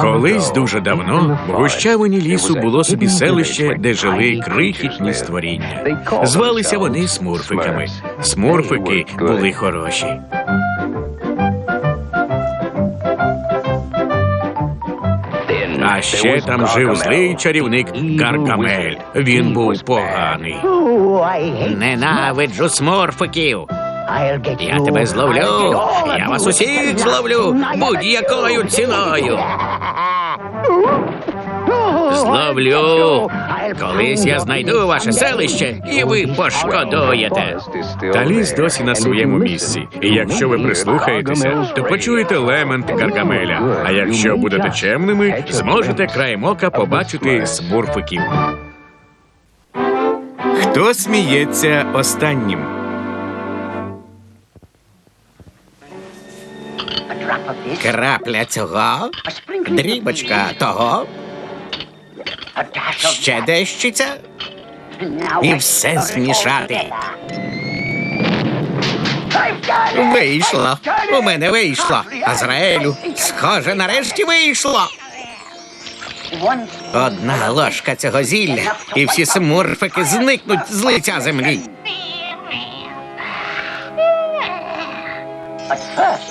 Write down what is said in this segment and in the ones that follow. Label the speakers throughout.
Speaker 1: Колись дуже давно в гущавині лісу було собі селище, де жили крихітні створіння. Звалися вони смурфиками. Смурфики були хороші. А ще там жив злий чарівник Гаргамель. Він був поганий. Ненавиджу смурфиків. Я тебе зловлю. Я вас усіх зловлю будь-якою ціною. Зловлю. Колись я знайду ваше селище, і ви пошкодуєте. Та ліс досі на своєму місці. І якщо ви прислухаєтеся, то почуєте лемент Гаргамеля. А якщо будете чемними, зможете краєм ока побачити смурфиків. Хто сміється останнім? Крапля цього, дрібочка того, ще дещиця, і все змішати. Вийшло. У мене вийшло. Азраелю, схоже, нарешті вийшло. Одна ложка цього зілля, і всі смурфики зникнуть з лиця землі.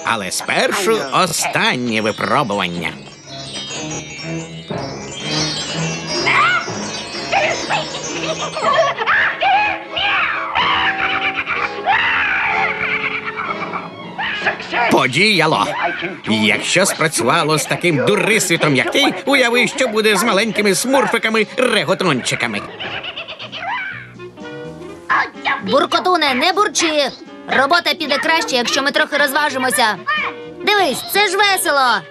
Speaker 1: Але спершу останнє випробування. Подіяло. Якщо спрацювало з таким дурисвітом, як ти, уяви, що буде з маленькими смурфиками реготрончиками.
Speaker 2: Буркотуне, не бурчи. Робота піде краще, якщо ми трохи розважимося. Дивись, це ж весело.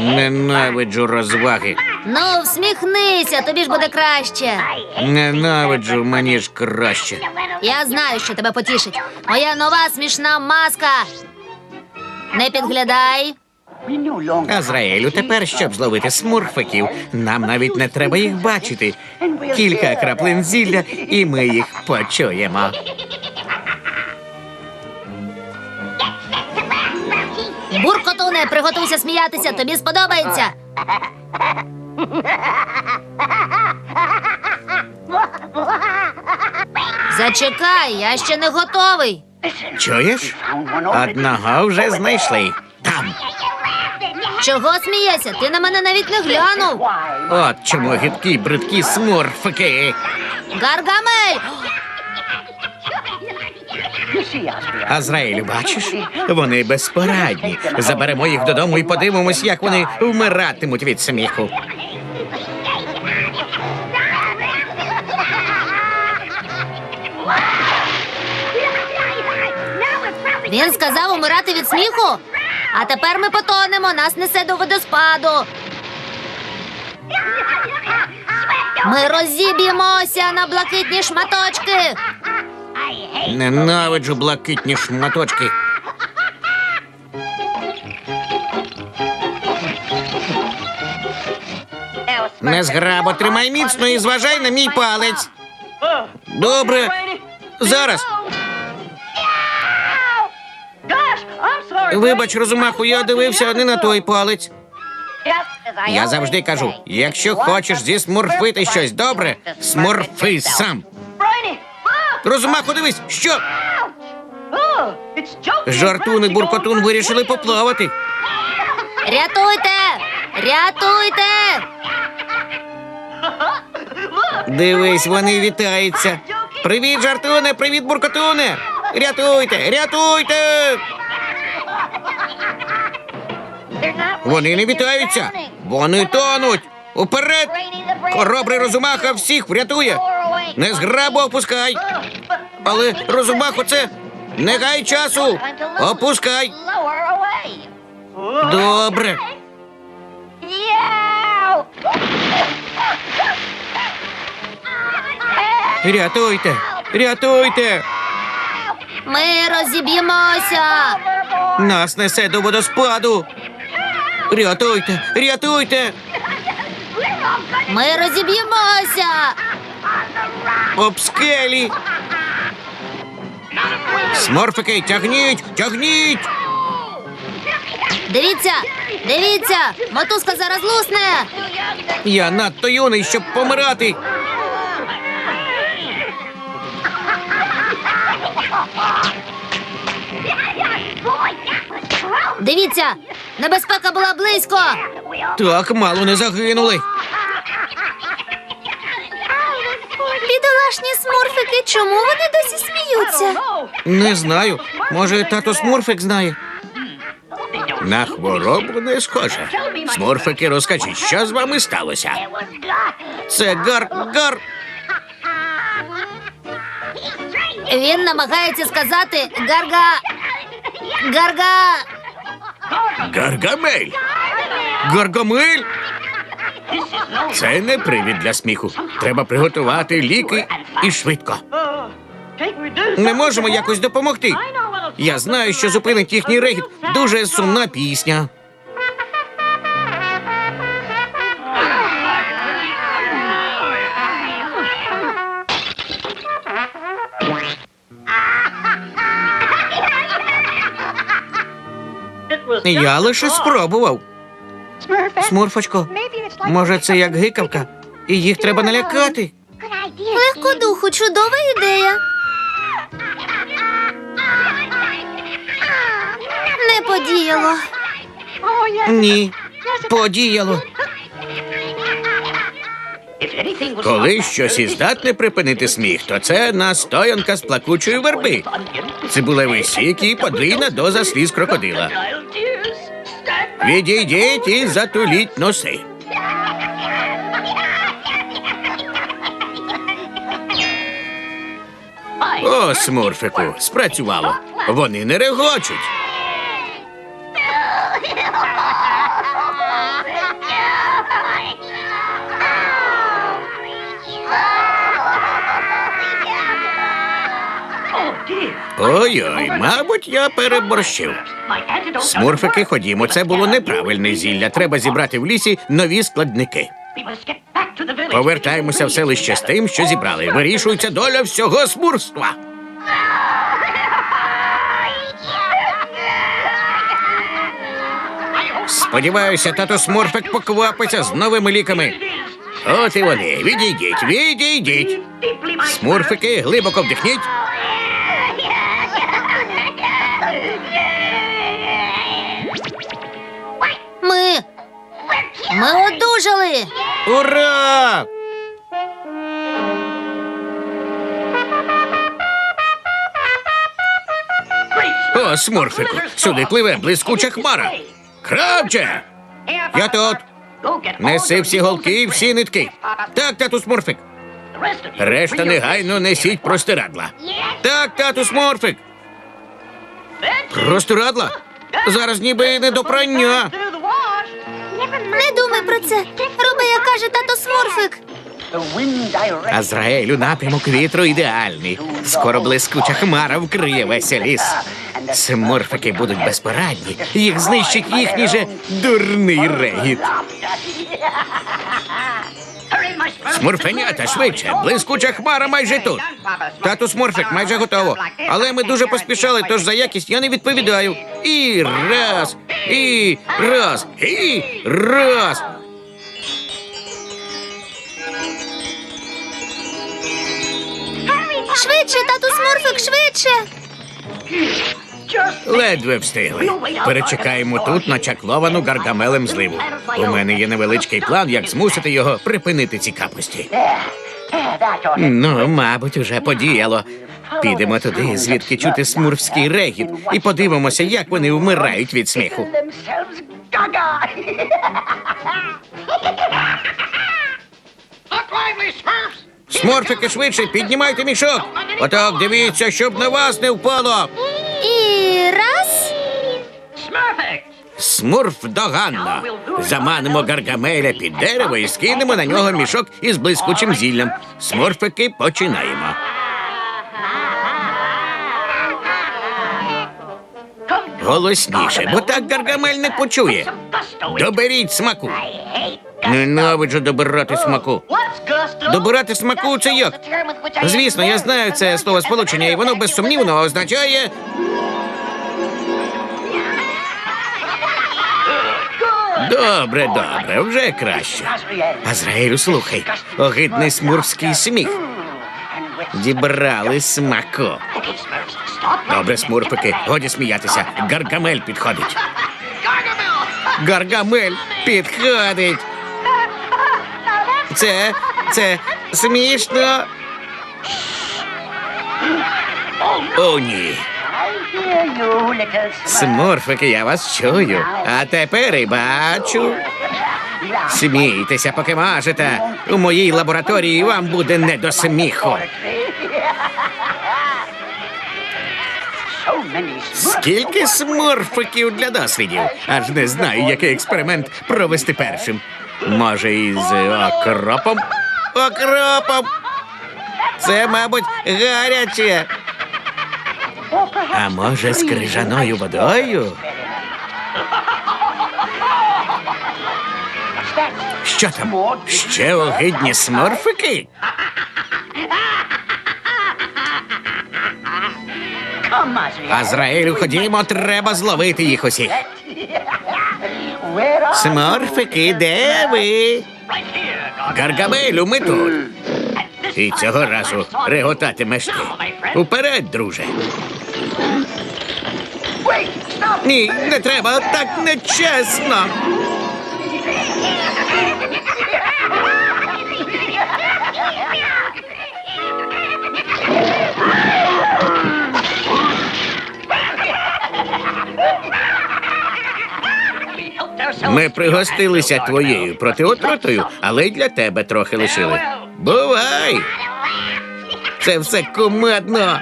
Speaker 1: Ненавиджу розваги.
Speaker 2: Ну, всміхнися, тобі ж буде краще.
Speaker 1: Ненавиджу мені ж краще.
Speaker 2: Я знаю, що тебе потішить. Моя нова смішна маска. Не підглядай.
Speaker 1: Азраелю, тепер, щоб зловити смурфиків, нам навіть не треба їх бачити. Кілька краплин зілля, і ми їх почуємо.
Speaker 2: Буркотуне, приготуйся сміятися, тобі сподобається. Зачекай, я ще не готовий.
Speaker 1: Чуєш? Одного вже знайшли. Там.
Speaker 2: Чого смієшся? Ти на мене навіть не глянув.
Speaker 1: От чому гидкі бридкі смурфики.
Speaker 2: Гаргамель!
Speaker 1: Азраїлю, бачиш? Вони безпорадні. Заберемо їх додому і подивимось, як вони вмиратимуть від сміху.
Speaker 2: Він сказав умирати від сміху. А тепер ми потонемо, нас несе до водоспаду. Ми розіб'ємося на блакитні шматочки.
Speaker 1: Ненавиджу блакитні шматочки. Незграбо, тримай міцно і зважай на мій палець. Добре. Зараз. Вибач, розумаху, я дивився не на той палець. Я завжди кажу: якщо хочеш зісмурфити щось добре, смурфи сам. Розумаху, дивись, що? Жартун і буркотун вирішили поплавати.
Speaker 2: Рятуйте! Рятуйте!
Speaker 1: Дивись, вони вітаються. Привіт, жартуне, привіт, буркотуне. Рятуйте, рятуйте. Вони не вітаються. Вони тонуть. Уперед! Хоробрий розумаха всіх врятує. Не зграбу опускай. Але розумаху це не гай часу. Опускай. Добре. Рятуйте, рятуйте.
Speaker 2: Ми розіб'ємося.
Speaker 1: Нас несе до водоспаду. Рятуйте, рятуйте.
Speaker 2: Ми розіб'ємося.
Speaker 1: Об скелі. Сморфики, тягніть, тягніть.
Speaker 2: Дивіться, Дивіться, мотузка зараз лусне.
Speaker 1: Я надто юний, щоб помирати.
Speaker 2: Дивіться, небезпека була близько.
Speaker 1: Так мало не загинули.
Speaker 2: Бідолашні смурфики, чому вони досі сміються?
Speaker 1: Не знаю. Може, тато Смурфик знає. На хворобу не схоже. Смурфики, розкажіть, що з вами сталося? Це гар гар.
Speaker 2: Він намагається сказати гарга. Гарга.
Speaker 1: Гаргамель. Гаргамель. Це не привід для сміху. Треба приготувати ліки і швидко. Не можемо якось допомогти. Я знаю, що зупинить їхній регіт. Дуже сумна пісня. Я лише спробував. Смурфочко, може, це як гикавка, і їх треба налякати.
Speaker 2: Легкодуху, чудова ідея. Не подіяло.
Speaker 1: Ні, подіяло. Коли щось і здатне припинити сміх, то це настоянка з плакучої верби. Цибулевий сік і подвійна доза сліз крокодила. Відійдіть і затуліть носи. О, смурфику, спрацювало. Вони не регочуть. Ой-ой, мабуть, я переборщив. Смурфики, ходімо, це було неправильне зілля. Треба зібрати в лісі нові складники. Повертаємося в селище з тим, що зібрали. Вирішується доля всього смурства. Сподіваюся, тато Смурфик поквапиться з новими ліками. От і вони. Відійдіть, відійдіть. Смурфики, глибоко вдихніть.
Speaker 2: Одужали.
Speaker 1: Ура! О, Смурфику, сюди пливе блискуча хмара. Кравче! Я тут. Неси всі голки і всі нитки. Так, тату Смурфик. Решта негайно несіть простирадла. Так, тату Смурфик. Простирадла? Зараз ніби не до прання.
Speaker 2: Не думай про це. Каже тато Смурфик.
Speaker 1: Азраелю напрямок вітру ідеальний. Скоро блискуча хмара вкриє весь ліс. Смурфики будуть безпорадні. Їх знищить їхній же дурний регіт. Смурфенята швидше. Блискуча хмара майже тут. Тату Смурфик майже готово. Але ми дуже поспішали, тож за якість я не відповідаю. І раз, і раз, і раз.
Speaker 2: Швидше, тату Смурфик, швидше.
Speaker 1: Ледве встигли. Перечекаємо тут на чакловану гаргамелем зливу. У мене є невеличкий план, як змусити його припинити ці капості. Ну, мабуть, уже подіяло. Підемо туди, звідки чути смурфський регіт, і подивимося, як вони вмирають від сміху. Смурфики швидше, піднімайте мішок. Отак, дивіться, щоб на вас не впало.
Speaker 2: І раз.
Speaker 1: Смурф доганно. Заманимо Гаргамеля під дерево і скинемо на нього мішок із блискучим зіллям. Смурфики починаємо. Голосніше, бо так Гаргамель не почує. Доберіть смаку. Ненавиджу добирати смаку. Добирати смаку це як? Звісно, я знаю це слово сполучення, і воно безсумнівно означає Добре, добре, вже краще. Азраїлю, слухай, огидний смурфський сміх. Дібрали смаку. Добре, смурфики, годі сміятися. Гаргамель підходить. Гаргамель підходить. Це. Це смішно. О, ні. Смурфики, я вас чую. А тепер і бачу. Смійтеся, поки можете. У моїй лабораторії вам буде не до сміху. Скільки смурфиків для дослідів? Аж не знаю, який експеримент провести першим. Може, із окропом? Окропом! Це, мабуть, гаряче. А може, з крижаною водою? Що там? Ще огидні смурфики? Азраїлю, ходімо, треба зловити їх усіх. Смурфики, де ви? Гаргамелю, ми тут. І цього разу реготатимеш ти. Уперед, друже. Ні, не треба, так нечесно. Ми пригостилися твоєю протиотрутою, але й для тебе трохи лишили. Бувай! Це все кумедно.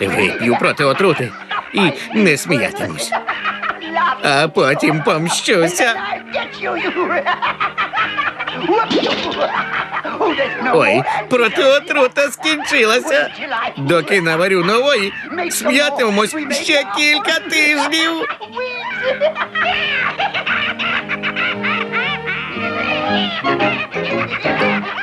Speaker 1: Вип'ю проти отрути і не сміятимусь. А потім помщуся. Ой, протиотрута скінчилася. Доки наварю нової, сміятимемось ще кілька тижнів. ちょっとちょっと。